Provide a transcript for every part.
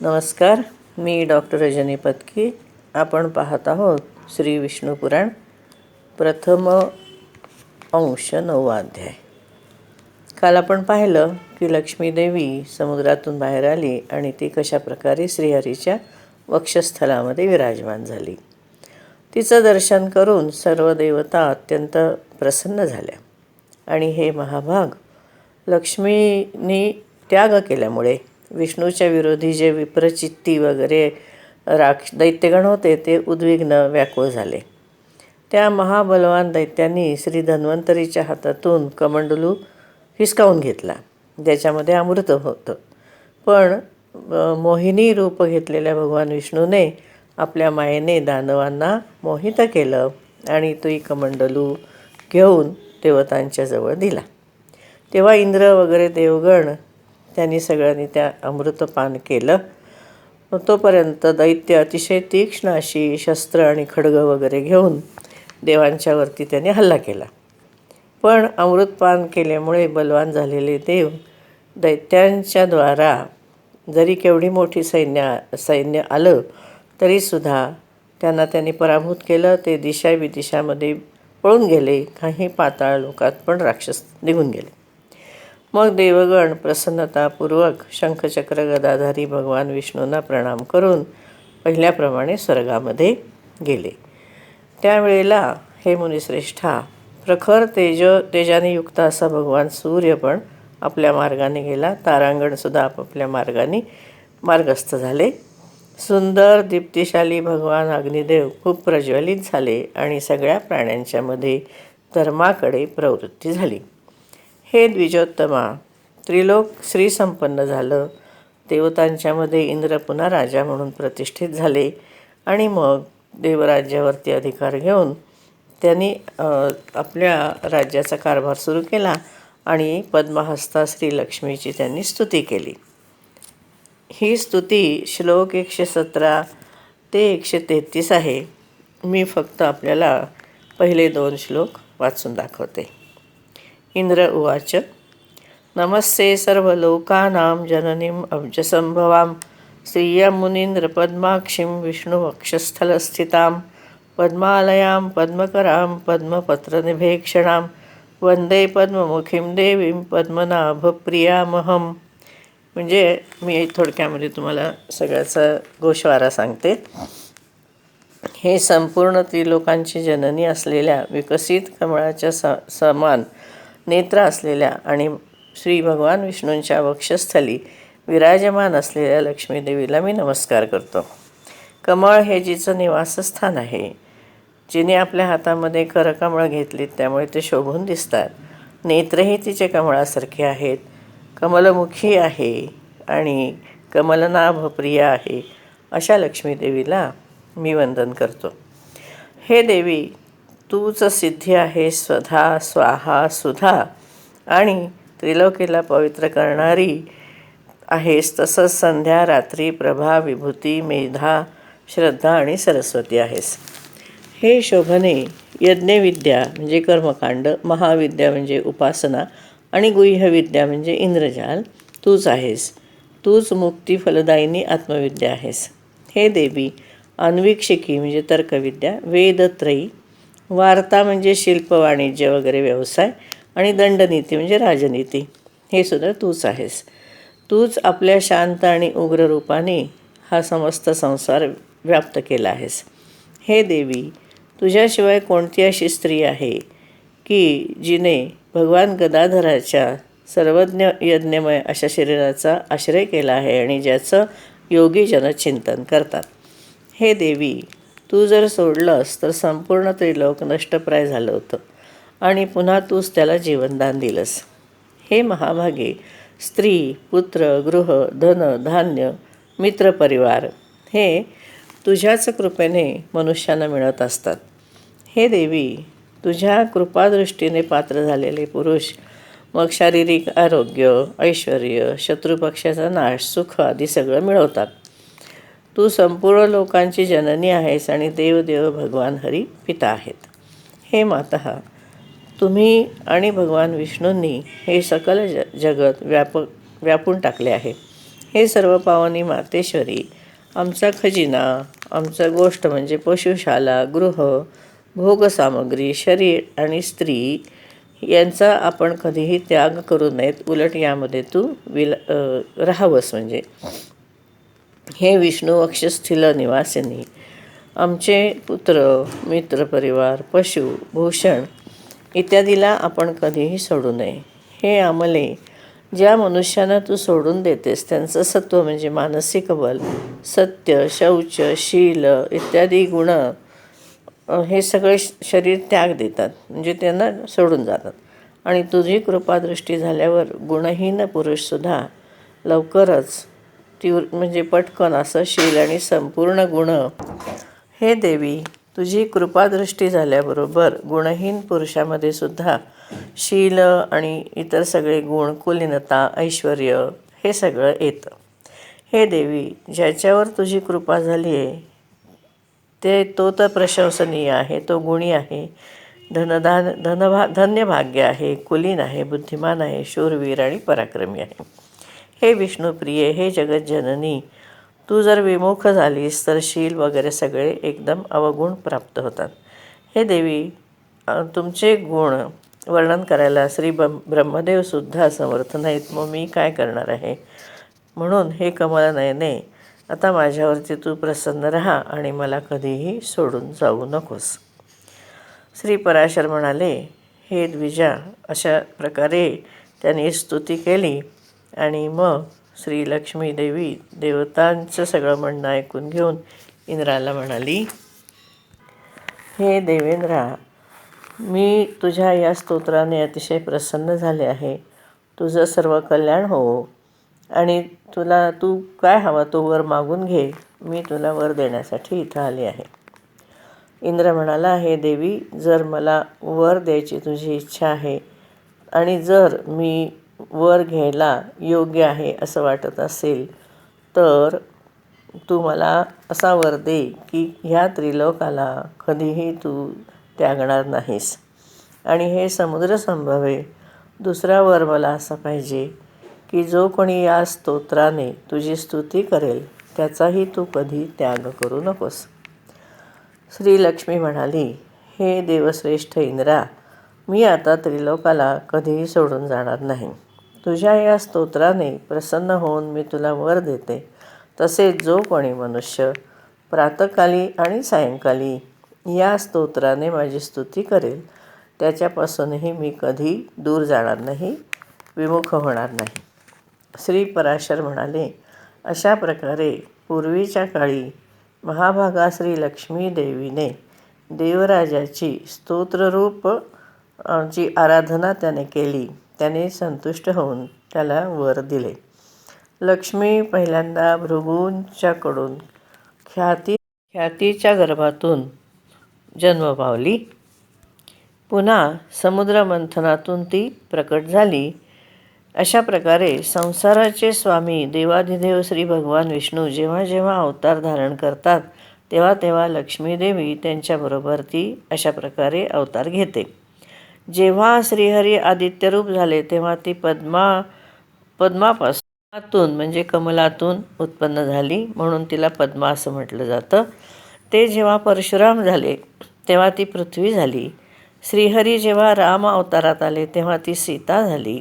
नमस्कार मी डॉक्टर रजनी पत्की. आपण पाहत आहोत श्री विष्णू पुराण प्रथम अंश नववा अध्याय. काल आपण पाहिलं की लक्ष्मीदेवी समुद्रातून बाहेर आली आणि ती कशा प्रकारे श्रीहरीच्या वक्षस्थलामध्ये विराजमान झाली. तिचं दर्शन करून सर्व देवता अत्यंत प्रसन्न झाल्या. आणि हे महाभाग लक्ष्मीनी त्याग केल्यामुळे विष्णूच्या विरोधी जे विप्रचित्ती वगैरे राक्ष दैत्यगण होते ते उद्विग्न व्याकुळ झाले. त्या महाबलवान दैत्यांनी श्री धन्वंतरीच्या हातातून कमंडलू हिसकावून घेतला. ज्याच्यामध्ये अमृत होतं. पण मोहिनी रूप घेतलेल्या भगवान विष्णूने आपल्या मायेने दानवांना मोहित केलं आणि तोही कमंडलू घेऊन देवतांच्या जवळ दिला. तेव्हा इंद्र वगैरे देवगण त्यांनी सगळ्यांनी त्या अमृतपान केलं. तोपर्यंत दैत्य अतिशय तीक्ष्ण अशी शस्त्र आणि खडगं वगैरे घेऊन देवांच्यावरती त्यांनी हल्ला केला. पण अमृतपान केल्यामुळे बलवान झालेले देव दैत्यांच्या द्वारा जरी केवढी मोठी सैन्य सैन्य आलं तरीसुद्धा त्यांना त्यांनी पराभूत केलं. ते दिशा विदिशामध्ये पळून गेले. काही पाताळ लोकात पण राक्षस निघून गेले. मग देवगण प्रसन्नतापूर्वक शंखचक्र गदाधारी भगवान विष्णूंना प्रणाम करून पहिल्याप्रमाणे स्वर्गामध्ये गेले. त्यावेळेला हे मुनिश्रेष्ठा प्रखर तेज तेजाने युक्त असा भगवान सूर्य पण आपल्या मार्गाने गेला. तारांगणसुद्धा आपापल्या मार्गाने मार्गस्थ झाले. सुंदर दीप्तिशाली भगवान अग्निदेव खूप प्रज्वलित झाले आणि सगळ्या प्राण्यांच्यामध्ये धर्माकडे प्रवृत्ती झाली. हे द्विजोत्तमा. त्रिलोक श्रीसंपन्न झालं. देवतांच्यामध्ये इंद्र पुन्हा राजा म्हणून प्रतिष्ठित झाले आणि मग देवराज्यावरती अधिकार घेऊन त्यांनी आपल्या राज्याचा कारभार सुरू केला आणि पद्महस्ता श्रीलक्ष्मीची त्यांनी स्तुती केली. ही स्तुती श्लोक एकशे सतरा ते एकशे तेहतीस आहे. मी फक्त आपल्याला पहिले दोन श्लोक वाचून दाखवते. इंद्र उवाच. नमस्ते सर्वलोकानां जननीम् अब्जसम्भवां श्रियं मुनीन्द्रपद्माक्षीं विष्णुवक्षस्थलस्थितां पद्मालयां पद्मकरां पद्मपत्रनिभेक्षणां वन्दे पद्ममुखीं देवीं पद्मनाभप्रियामहं म्हणजे मी थोडक्यामध्ये तुम्हाला सगळ्याचा गोषवारा सांगते. हे संपूर्ण त्रिलोकांची जननी असलेल्या विकसित कमळाच्या स समान नेत्र असलेल्या आणि श्री भगवान विष्णूंच्या वक्षस्थली विराजमान असलेल्या लक्ष्मीदेवीला मी नमस्कार करतो. कमळ हे जिचं निवासस्थान आहे. जिने आपल्या हातामध्ये करकमळ घेतलीत त्यामुळे ते शोभून दिसतात. नेत्रही तिचे कमळासारखे आहेत. कमलमुखी आहे आणि कमलनाभ प्रिय आहे अशा लक्ष्मीदेवीला मी वंदन करतो. हे देवी तूच सिद्धी आहे स्वधा स्वाहा सुधा. आणि त्रिलोकीला पवित्र करणारी आहेस तसंच संध्या रात्री प्रभा विभूती मेधा श्रद्धा आणि सरस्वती आहेस. हे शोभने यज्ञविद्या म्हणजे कर्मकांड महाविद्या म्हणजे उपासना आणि गुह्यविद्या म्हणजे इंद्रजाल तूच आहेस. तूच मुक्ती फलदायिनी आत्मविद्या आहेस. हे देवी अन्वीक्षिकी म्हणजे तर्कविद्या वेदत्रयी वार्ता म्हणजे शिल्प वाणिज्य वगैरे व्यवसाय आणि दंडनीती म्हणजे राजनीती. हे सुद्धा तूच आहेस. तूच आपल्या शांत आणि उग्र रूपाने हा समस्त संसार व्याप्त केला आहेस. हे देवी तुझ्याशिवाय कोणती अशी स्त्री आहे की जिने भगवान गदाधराच्या सर्वज्ञ यज्ञमय अशा शरीराचा आश्रय केला आहे आणि ज्याचं योगीजन चिंतन करतात? हे देवी तू जर सोडलंस तर संपूर्ण त्रिलोक नष्टप्राय झालं होतं. आणि पुन्हा तूच त्याला जीवनदान दिलंस. हे महाभागे स्त्री पुत्र गृह धन धान्य मित्रपरिवार हे तुझ्याच कृपेने मनुष्यानं मिळत असतात. हे देवी तुझ्या कृपादृष्टीने पात्र झालेले पुरुष मग शारीरिक आरोग्य ऐश्वर शत्रुपक्षाचा नाश सुख आदी सगळं मिळवतात. तू संपूर्ण लोकांची जननी आहेस आणि देवदेव भगवान हरी पिता आहेत. हे माता तुम्ही आणि भगवान विष्णूंनी हे सकल ज जगत व्याप व्यापून टाकले आहे. हे सर्व पावनी मातेश्वरी आमचा खजिना आमचा गोष्ट म्हणजे पशुशाला गृह भोगसामग्री शरीर आणि स्त्री यांचा आपण कधीही त्याग करू नयेत. उलट यामध्ये तू विल राहावंस म्हणजे. हे विष्णू अक्षस्थिल निवासिनी आमचे पुत्र मित्रपरिवार पशु भूषण इत्यादीला आपण कधीही सोडू नये. हे आमले ज्या मनुष्यांना तू सोडून देतेस त्यांचं सत्व म्हणजे मानसिक बल सत्य शौच शील इत्यादी गुण हे सगळे श- शरीर त्याग देतात. म्हणजे त्यांना सोडून जातात. आणि तुझी कृपादृष्टी झाल्यावर गुणहीन पुरुषसुद्धा लवकरच तीव्र म्हणजे पटकन असं शील आणि संपूर्ण गुण. हे देवी तुझी कृपादृष्टी झाल्याबरोबर गुणहीन पुरुषामध्ये सुद्धा शील आणि इतर सगळे गुण कुलीनता ऐश्वर हे सगळं येतं. हे देवी ज्याच्यावर तुझी कृपा झाली आहे ते तो तर प्रशंसनीय आहे तो गुणी आहे धनधान धनभा धन्य भाग्य आहे कुलीन आहे बुद्धिमान आहे शूरवीर आणि पराक्रमी आहे. हे विष्णुप्रिय हे जगज्जननी तू जर विमुख झालीस तर शील वगैरे सगळे एकदम अवगुण प्राप्त होतात. हे देवी तुमचे गुण वर्णन करायला श्री ब्रह्म ब्रह्मदेवसुद्धा समर्थ नाहीत. मग मी काय करणार आहे? म्हणून हे कमलनयने आता माझ्यावरती तू प्रसन्न राहा आणि मला कधीही सोडून जाऊ नकोस. श्री पराशर म्हणाले हे द्विजा अशा प्रकारे त्यांनी स्तुती केली. आणि मग श्री लक्ष्मी देवी देवतांचं सगळं म्हणणं ऐकून घेऊन इंद्राला म्हणाली हे देवेंद्रा मी तुझ्या या स्तोत्राने अतिशय प्रसन्न झाले आहे. तुझं सर्व कल्याण हो. आणि तुला तू काय हवा तो वर मागून घे. मी तुला वर देण्यासाठी इथं आले आहे. इंद्र म्हणाला हे देवी जर मला वर द्यायची तुझी इच्छा आहे आणि जर मी वर घ्यायला योग्य आहे असं वाटत असेल तर तू मला असा वर दे की ह्या त्रिलोकाला कधीही तू त्यागणार नाहीस. आणि हे समुद्र संभवे दुसरा वर मला असा पाहिजे की जो कोणी या स्तोत्राने तुझी स्तुती करेल त्याचाही तू कधी त्याग करू नकोस. श्री लक्ष्मी म्हणाली हे देवश्रेष्ठ इंद्रा मी आता त्रिलोकाला कधीही सोडून जाणार नाही. तुझ्या या स्तोत्राने प्रसन्न होऊन मी तुला वर देते. तसेच जो कोणी मनुष्य प्रातकाली आणि सायंकाली या स्तोत्राने माझी स्तुती करेल त्याच्यापासूनही मी कधी दूर जाणार नाही विमुख होणार नाही. श्री पराशर म्हणाले अशा प्रकारे पूर्वीच्या काळी महाभागा श्री लक्ष्मी देवीने देवराजाची स्तोत्ररूप जी आराधना त्याने केली. त्याने संतुष्ट होऊन त्याला वर दिले. लक्ष्मी पहिल्यांदा भृगूंच्याकडून ख्याती ख्यातीच्या गर्भातून जन्म पावली. पुन्हा समुद्रमंथनातून ती प्रकट झाली. अशा प्रकारे संसाराचे स्वामी देवाधिदेव श्री भगवान विष्णू जेव्हा जेव्हा अवतार धारण करतात तेव्हा तेव्हा लक्ष्मीदेवी त्यांच्याबरोबर ती अशा प्रकारे अवतार घेते. जेव्हा श्रीहरी आदित्यरूप झाले तेव्हा ती पद्मा पद्मापासून म्हणजे कमलातून उत्पन्न झाली म्हणून तिला पद्मा असं म्हटलं जातं. ते जेव्हा परशुराम झाले तेव्हा ती पृथ्वी झाली. श्रीहरी जेव्हा राम अवतारात आले तेव्हा ती सीता झाली.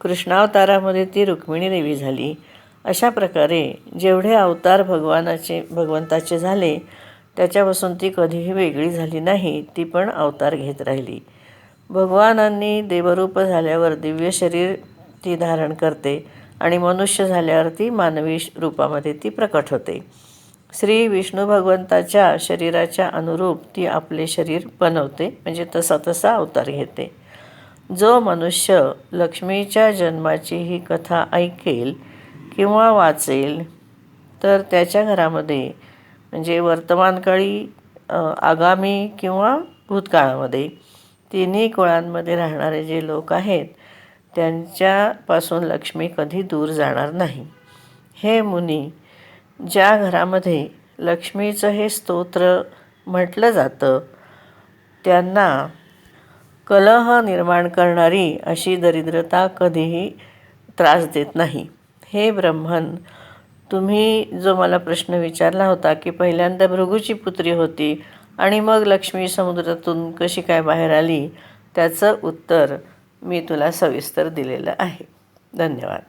कृष्णावतारामध्ये ती रुक्मिणी देवी झाली. अशा प्रकारे जेवढे अवतार भगवानाचे भगवंताचे झाले त्याच्यापासून ती कधीही वेगळी झाली नाही ती पण अवतार घेत राहिली. भगवानांनी देवरूप झाल्यावर दिव्य शरीर ती धारण करते आणि मनुष्य झाल्यावर ती मानवी श- रूपामध्ये ती प्रकट होते. श्री विष्णू भगवंताच्या शरीराच्या अनुरूप ती आपले शरीर बनवते म्हणजे तसा तसा अवतार घेते. जो मनुष्य लक्ष्मीच्या जन्माची ही कथा ऐकेल किंवा वाचेल तर त्याच्या घरामध्ये म्हणजे वर्तमानकाळी आगामी किंवा भूतकाळामध्ये तिन्ही कुळांमध्ये राहणारे जे लोक आहेत त्यांच्यापासून लक्ष्मी कधी दूर जाणार नाही. हे मुनी ज्या घरामध्ये लक्ष्मीचं हे स्तोत्र म्हटलं जातं त्यांना कलह निर्माण करणारी अशी दरिद्रता कधीही त्रास देत नाही. हे ब्रह्मन तुम्ही जो मला प्रश्न विचारला होता की पहिल्यांदा भृगूची पुत्री होती आणि मग लक्ष्मी समुद्रातून कशी काय बाहेर आली त्याचं उत्तर मी तुला सविस्तर दिलेलं आहे. धन्यवाद.